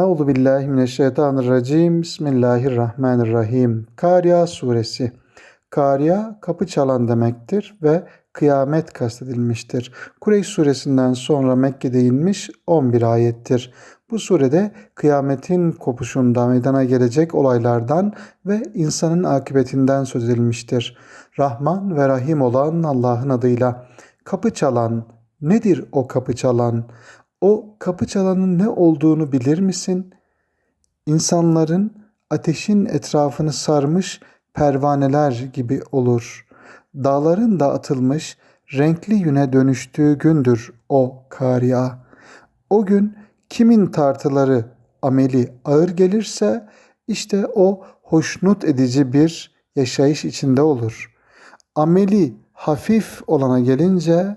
Euzu billahi mineşşeytanirracim. Bismillahirrahmanirrahim. Kariya suresi. Kariya kapı çalan demektir ve kıyamet kastedilmiştir. Kureyş suresinden sonra Mekke'de inmiş 11 ayettir. Bu surede kıyametin kopuşunda meydana gelecek olaylardan ve insanın akıbetinden söz edilmiştir. Rahman ve Rahim olan Allah'ın adıyla. Kapı çalan, nedir o kapı çalan? O kapı çalanın ne olduğunu bilir misin? İnsanların ateşin etrafını sarmış pervaneler gibi olur. Dağların da atılmış renkli yüne dönüştüğü gündür o kariya. O gün kimin tartıları ameli ağır gelirse işte o hoşnut edici bir yaşayış içinde olur. Ameli hafif olana gelince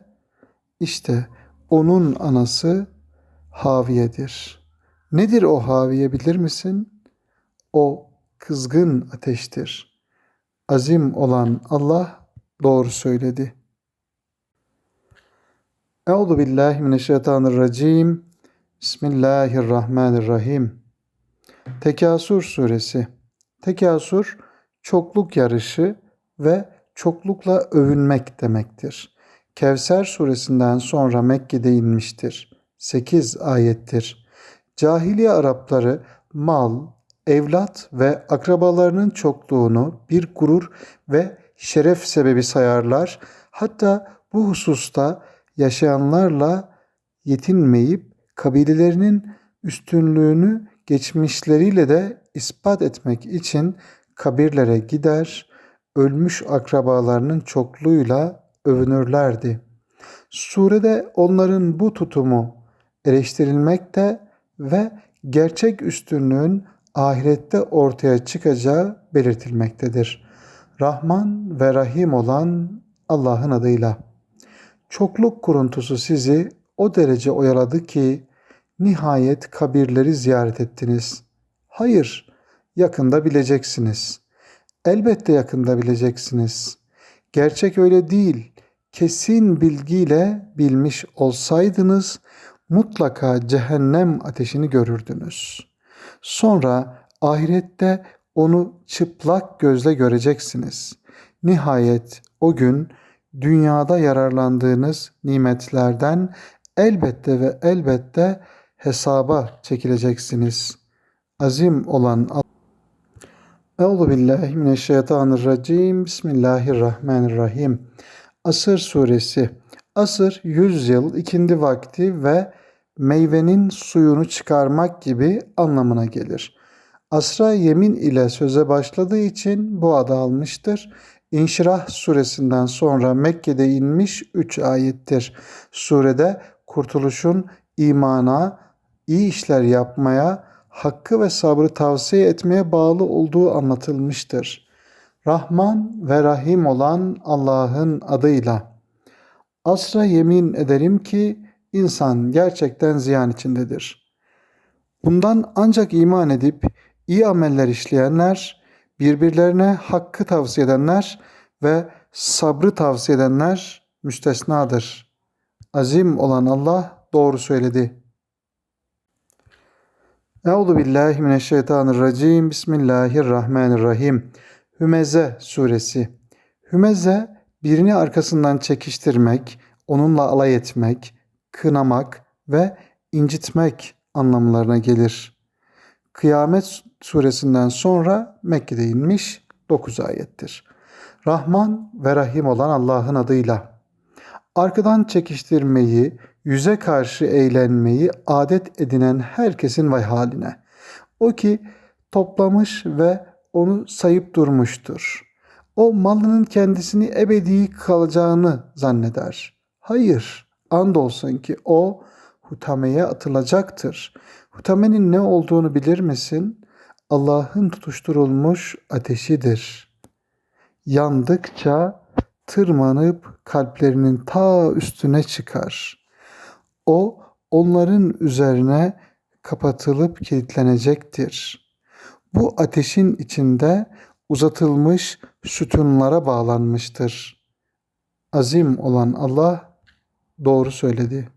işte onun anası haviyedir. Nedir o haviye bilir misin? O kızgın ateştir. Azim olan Allah doğru söyledi. Euzu billahi mineşşeytanirracim. Bismillahirrahmanirrahim. Tekasür suresi. Tekasür çokluk yarışı ve çoklukla övünmek demektir. Kevser suresinden sonra Mekke'de inmiştir. 8 ayettir. Cahiliye Arapları mal, evlat ve akrabalarının çokluğunu bir gurur ve şeref sebebi sayarlar. Hatta bu hususta yaşayanlarla yetinmeyip kabilelerinin üstünlüğünü geçmişleriyle de ispat etmek için kabirlere gider, ölmüş akrabalarının çokluğuyla övünürlerdi. Surede onların bu tutumu eleştirilmekte ve gerçek üstünlüğün ahirette ortaya çıkacağı belirtilmektedir. Rahman ve Rahim olan Allah'ın adıyla. Çokluk kuruntusu sizi o derece oyaladı ki nihayet kabirleri ziyaret ettiniz. Hayır, yakında bileceksiniz. Elbette yakında bileceksiniz. Gerçek öyle değil. Kesin bilgiyle bilmiş olsaydınız mutlaka cehennem ateşini görürdünüz. Sonra ahirette onu çıplak gözle göreceksiniz. Nihayet o gün dünyada yararlandığınız nimetlerden elbette ve elbette hesaba çekileceksiniz. Azim olan Euzu billahi mineşşeytanirracim. Bismillahirrahmanirrahim. Asır suresi. Asır 100 yıl ikindi vakti ve meyvenin suyunu çıkarmak gibi anlamına gelir. Asra yemin ile söze başladığı için bu adı almıştır. İnşirah suresinden sonra Mekke'de inmiş 3 ayettir. Surede kurtuluşun imana, iyi işler yapmaya, hakkı ve sabrı tavsiye etmeye bağlı olduğu anlatılmıştır. Rahman ve Rahim olan Allah'ın adıyla. Asra yemin ederim ki insan gerçekten ziyan içindedir. Bundan ancak iman edip iyi ameller işleyenler, birbirlerine hakkı tavsiye edenler ve sabrı tavsiye edenler müstesnadır. Azim olan Allah doğru söyledi. Euzu billahi mineşşeytanirracim. Bismillahirrahmanirrahim. Hümeze suresi. Hümeze birini arkasından çekiştirmek, onunla alay etmek, kınamak ve incitmek anlamlarına gelir. Kıyamet suresinden sonra Mekke'de inmiş 9 ayettir. Rahman ve Rahim olan Allah'ın adıyla. Arkadan çekiştirmeyi, yüze karşı eğlenmeyi adet edinen herkesin vay haline. O ki toplamış ve onu sayıp durmuştur. O malının kendisini ebedi kalacağını zanneder. Hayır, andolsun ki o hutameye atılacaktır. Hutamenin ne olduğunu bilir misin? Allah'ın tutuşturulmuş ateşidir. Yandıkça tırmanıp kalplerinin ta üstüne çıkar. O onların üzerine kapatılıp kilitlenecektir. Bu ateşin içinde uzatılmış sütunlara bağlanmıştır. Azim olan Allah doğru söyledi.